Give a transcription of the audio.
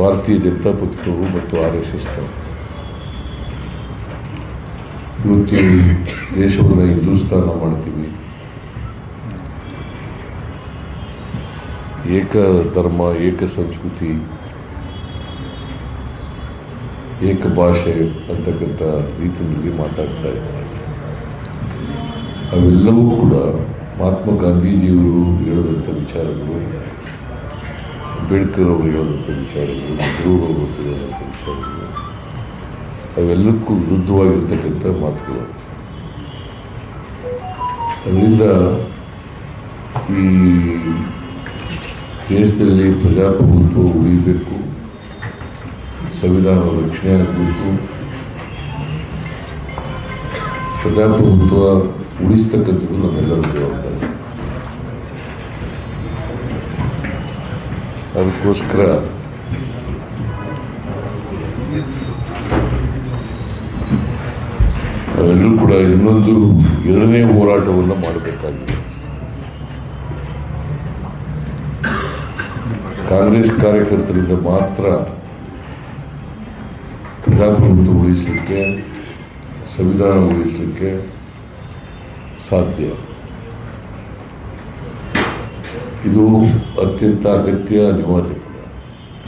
ಭಾರತೀಯ ಜನತಾ ಪಕ್ಷದವರು ಮತ್ತು ಆರ್ ಎಸ್ ಎಸ್ನವರು ಇವತ್ತು ದೇಶವನ್ನು ಹಿಂದೂಸ್ತಾನ ಮಾಡ್ತೀವಿ. ಏಕ ಧರ್ಮ, ಏಕ ಸಂಸ್ಕೃತಿ, ಏಕ ಭಾಷೆ ಅಂತಕ್ಕಂಥ ರೀತಿಯಲ್ಲಿ ಮಾತಾಡ್ತಾ ಇದ್ದಾರೆ. ಅವೆಲ್ಲವೂ ಕೂಡ ಮಹಾತ್ಮ ಗಾಂಧೀಜಿಯವರು ಹೇಳದಂಥ ವಿಚಾರಗಳು. ಅಂಬೇಡ್ಕರ್ ಅವರು ಹೇಳಿದಂಥ ವಿಚಾರಗಳು ನೆಹರೂರವರು ಹೇಳದಂಥ ವಿಚಾರಗಳು ಅವೆಲ್ಲಕ್ಕೂ ವಿರುದ್ಧವಾಗಿರ್ತಕ್ಕಂಥ ಮಾತುಗಳು. ಅದರಿಂದ ಈ ದೇಶದಲ್ಲಿ ಪ್ರಜಾಪ್ರಭುತ್ವ ಉಳಿಬೇಕು, ಸಂವಿಧಾನ ರಕ್ಷಣೆ ಆಗಬೇಕು, ಪ್ರಜಾಪ್ರಭುತ್ವ ಉಳಿಸ್ತಕ್ಕಂಥದ್ದು ನಮ್ಮೆಲ್ಲರ ಜವಾಬ್ದಾರಿ. ಅದಕ್ಕೋಸ್ಕರ ಎಲ್ಲರೂ ಕೂಡ ಇನ್ನೊಂದು ಎರಡನೇ ಹೋರಾಟವನ್ನು ಮಾಡಬೇಕಾಗಿದೆ. ಕಾಂಗ್ರೆಸ್ ಕಾರ್ಯಕರ್ತರಿಂದ ಮಾತ್ರ ಪ್ರಜಾಪ್ರಭುತ್ವ ಉಳಿಸಲಿಕ್ಕೆ, ಸಂವಿಧಾನ ಉಳಿಸಲಿಕ್ಕೆ ಸಾಧ್ಯ. ಇದು ಅತ್ಯಂತ ಅಗತ್ಯ ಅನಿವಾರ್ಯ.